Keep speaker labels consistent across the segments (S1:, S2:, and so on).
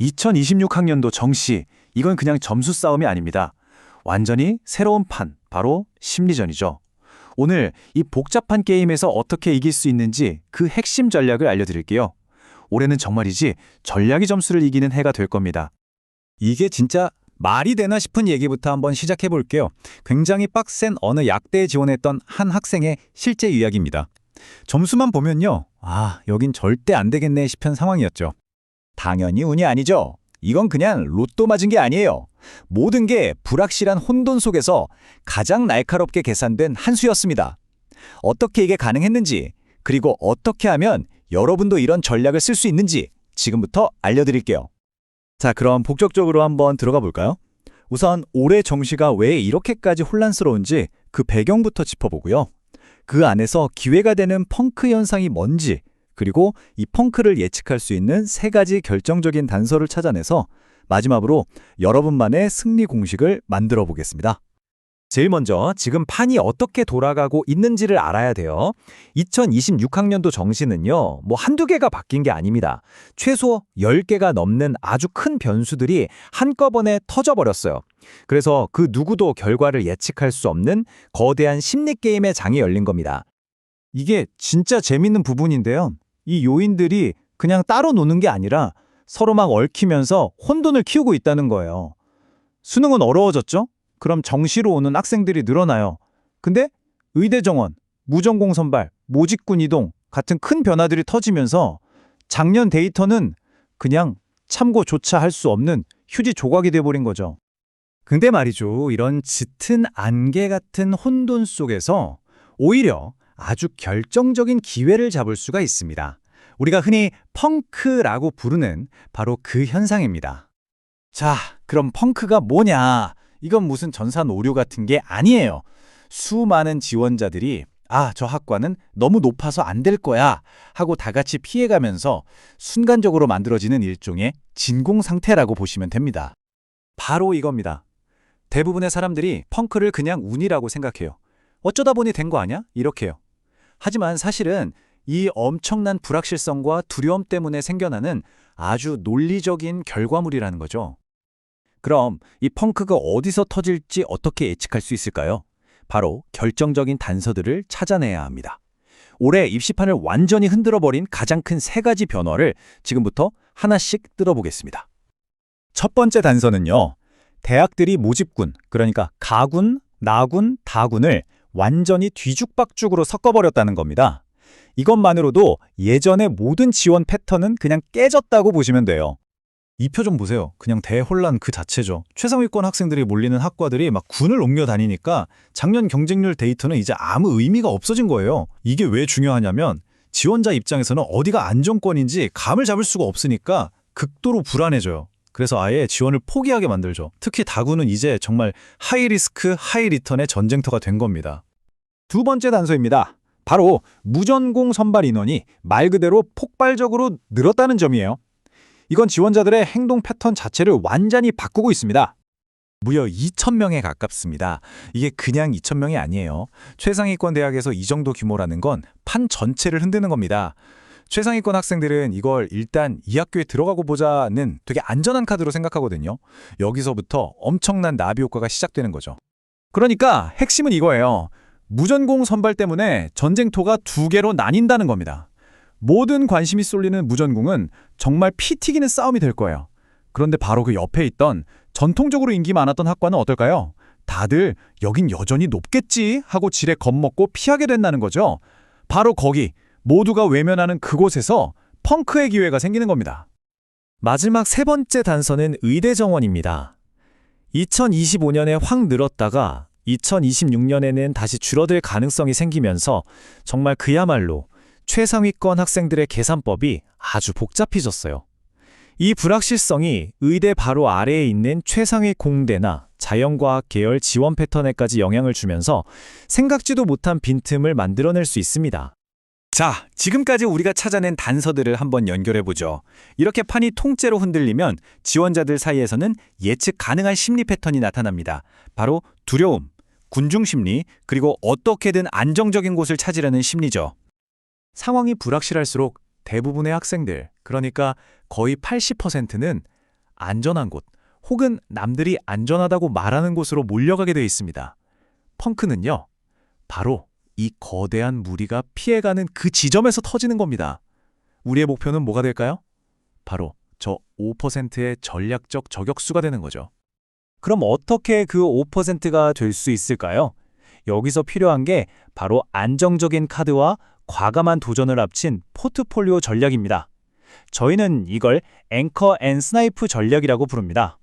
S1: 2026학년도 정시, 이건 그냥 점수 싸움이 아닙니다. 완전히 새로운 판, 바로 심리전이죠. 오늘 이 복잡한 게임에서 어떻게 이길 수 있는지 그 핵심 전략을 알려드릴게요. 올해는 정말이지 전략이 점수를 이기는 해가 될 겁니다.
S2: 이게 진짜 말이 되나 싶은 얘기부터 한번 시작해 볼게요. 굉장히 빡센 어느 약대에 지원했던 한 학생의 실제 이야기입니다. 점수만 보면요. 아, 여긴 절대 안 되겠네 싶은 상황이었죠. 당연히 운이 아니죠. 이건 그냥 로또 맞은 게 아니에요. 모든 게 불확실한 혼돈 속에서 가장 날카롭게 계산된 한 수였습니다. 어떻게 이게 가능했는지, 그리고 어떻게 하면 여러분도 이런 전략을 쓸 수 있는지 지금부터 알려드릴게요. 자, 그럼 본격적으로 한번 들어가 볼까요? 우선 올해 정시가 왜 이렇게까지 혼란스러운지 그 배경부터 짚어보고요. 그 안에서 기회가 되는 펑크 현상이 뭔지, 그리고 이 펑크를 예측할 수 있는 세 가지 결정적인 단서를 찾아내서 마지막으로 여러분만의 승리 공식을 만들어 보겠습니다. 제일 먼저 지금 판이 어떻게 돌아가고 있는지를 알아야 돼요. 2026학년도 정시는요, 뭐 한두 개가 바뀐 게 아닙니다. 최소 10개가 넘는 아주 큰 변수들이 한꺼번에 터져버렸어요. 그래서 그 누구도 결과를 예측할 수 없는 거대한 심리 게임의 장이 열린 겁니다. 이게 진짜 재밌는 부분인데요. 이 요인들이 그냥 따로 노는 게 아니라 서로 막 얽히면서 혼돈을 키우고 있다는 거예요. 수능은 어려워졌죠? 그럼 정시로 오는 학생들이 늘어나요. 근데 의대 정원, 무전공 선발, 모집군 이동 같은 큰 변화들이 터지면서 작년 데이터는 그냥 참고조차 할 수 없는 휴지 조각이 돼버린 거죠. 근데 말이죠. 이런 짙은 안개 같은 혼돈 속에서 오히려 아주 결정적인 기회를 잡을 수가 있습니다. 우리가 흔히 펑크라고 부르는 바로 그 현상입니다. 자, 그럼 펑크가 뭐냐? 이건 무슨 전산 오류 같은 게 아니에요. 수많은 지원자들이 아, 저 학과는 너무 높아서 안 될 거야 하고 다 같이 피해가면서 순간적으로 만들어지는 일종의 진공 상태라고 보시면 됩니다. 바로 이겁니다. 대부분의 사람들이 펑크를 그냥 운이라고 생각해요. 어쩌다 보니 된 거 아니야? 이렇게요. 하지만 사실은 이 엄청난 불확실성과 두려움 때문에 생겨나는 아주 논리적인 결과물이라는 거죠. 그럼 이 펑크가 어디서 터질지 어떻게 예측할 수 있을까요? 바로 결정적인 단서들을 찾아내야 합니다. 올해 입시판을 완전히 흔들어버린 가장 큰 세 가지 변화를 지금부터 하나씩 뜯어보겠습니다. 첫 번째 단서는요. 대학들이 모집군, 그러니까 가군, 나군, 다군을 완전히 뒤죽박죽으로 섞어버렸다는 겁니다. 이것만으로도 예전의 모든 지원 패턴은 그냥 깨졌다고 보시면 돼요. 이 표 좀 보세요. 그냥 대혼란 그 자체죠. 최상위권 학생들이 몰리는 학과들이 막 군을 옮겨 다니니까 작년 경쟁률 데이터는 이제 아무 의미가 없어진 거예요. 이게 왜 중요하냐면 지원자 입장에서는 어디가 안정권인지 감을 잡을 수가 없으니까 극도로 불안해져요. 그래서 아예 지원을 포기하게 만들죠. 특히 다구는 이제 정말 하이 리스크, 하이 리턴의 전쟁터가 된 겁니다. 두 번째 단서입니다. 바로 무전공 선발 인원이 말 그대로 폭발적으로 늘었다는 점이에요. 이건 지원자들의 행동 패턴 자체를 완전히 바꾸고 있습니다. 무려 2,000명에 가깝습니다. 이게 그냥 2,000명이 아니에요. 최상위권 대학에서 이 정도 규모라는 건 판 전체를 흔드는 겁니다. 최상위권 학생들은 이걸 일단 이 학교에 들어가고 보자는 되게 안전한 카드로 생각하거든요. 여기서부터 엄청난 나비 효과가 시작되는 거죠. 그러니까 핵심은 이거예요. 무전공 선발 때문에 전쟁터가 두 개로 나뉜다는 겁니다. 모든 관심이 쏠리는 무전공은 정말 피 튀기는 싸움이 될 거예요. 그런데 바로 그 옆에 있던 전통적으로 인기 많았던 학과는 어떨까요? 다들 여긴 여전히 높겠지 하고 지레 겁먹고 피하게 된다는 거죠. 바로 거기 모두가 외면하는 그곳에서 펑크의 기회가 생기는 겁니다. 마지막 세 번째 단서는 의대 정원입니다. 2025년에 확 늘었다가 2026년에는 다시 줄어들 가능성이 생기면서 정말 그야말로 최상위권 학생들의 계산법이 아주 복잡해졌어요. 이 불확실성이 의대 바로 아래에 있는 최상위 공대나 자연과학 계열 지원 패턴에까지 영향을 주면서 생각지도 못한 빈틈을 만들어낼 수 있습니다. 자, 지금까지 우리가 찾아낸 단서들을 한번 연결해보죠. 이렇게 판이 통째로 흔들리면 지원자들 사이에서는 예측 가능한 심리 패턴이 나타납니다. 바로 두려움, 군중 심리, 그리고 어떻게든 안정적인 곳을 찾으려는 심리죠. 상황이 불확실할수록 대부분의 학생들, 그러니까 거의 80%는
S1: 안전한 곳 혹은 남들이 안전하다고 말하는 곳으로 몰려가게 돼 있습니다. 펑크는요. 바로 이 거대한 무리가 피해가는 그 지점에서 터지는 겁니다. 우리의 목표는 뭐가 될까요? 바로 저 5%의 전략적 저격수가 되는 거죠. 그럼 어떻게 그 5%가 될 수 있을까요? 여기서 필요한 게 바로 안정적인 카드와 과감한 도전을 합친 포트폴리오 전략입니다. 저희는 이걸 앵커 앤 스나이프 전략이라고 부릅니다.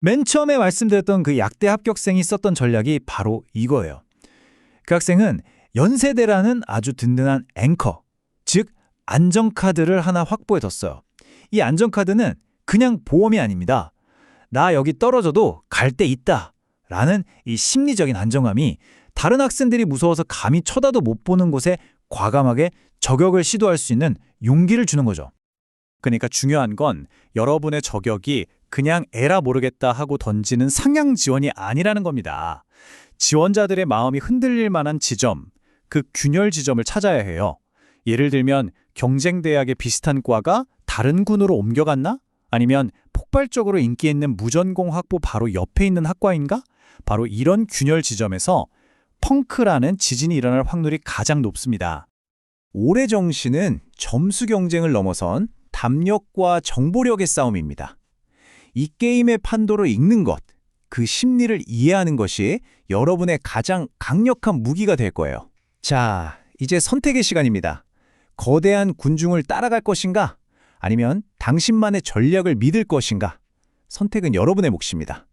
S2: 맨 처음에 말씀드렸던 그 약대 합격생이 썼던 전략이 바로 이거예요. 그 학생은 연세대라는 아주 든든한 앵커, 즉 안정카드를 하나 확보해뒀어요. 이 안정카드는 그냥 보험이 아닙니다. 나 여기 떨어져도 갈 데 있다 라는 이 심리적인 안정감이 다른 학생들이 무서워서 감히 쳐다도 못 보는 곳에 과감하게 저격을 시도할 수 있는 용기를 주는 거죠. 그러니까 중요한 건 여러분의 저격이 그냥 에라 모르겠다 하고 던지는 상향 지원이 아니라는 겁니다. 지원자들의 마음이 흔들릴 만한 지점, 그 균열 지점을 찾아야 해요. 예를 들면 경쟁 대학의 비슷한 과가 다른 군으로 옮겨갔나? 아니면 폭발적으로 인기 있는 무전공 학부 바로 옆에 있는 학과인가? 바로 이런 균열 지점에서 펑크라는 지진이 일어날 확률이 가장 높습니다. 올해 정시는 점수 경쟁을 넘어선 담력과 정보력의 싸움입니다. 이 게임의 판도를 읽는 것, 그 심리를 이해하는 것이 여러분의 가장 강력한 무기가 될 거예요. 자, 이제 선택의 시간입니다. 거대한 군중을 따라갈 것인가? 아니면 당신만의 전략을 믿을 것인가? 선택은 여러분의 몫입니다.